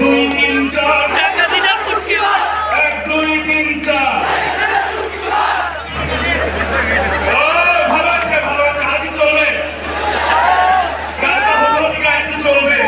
দুই তিন চার। এক দুই তিন চার। ভালো আছে ভালো আছে আর কি চলবে? গানটা আর কি চলবে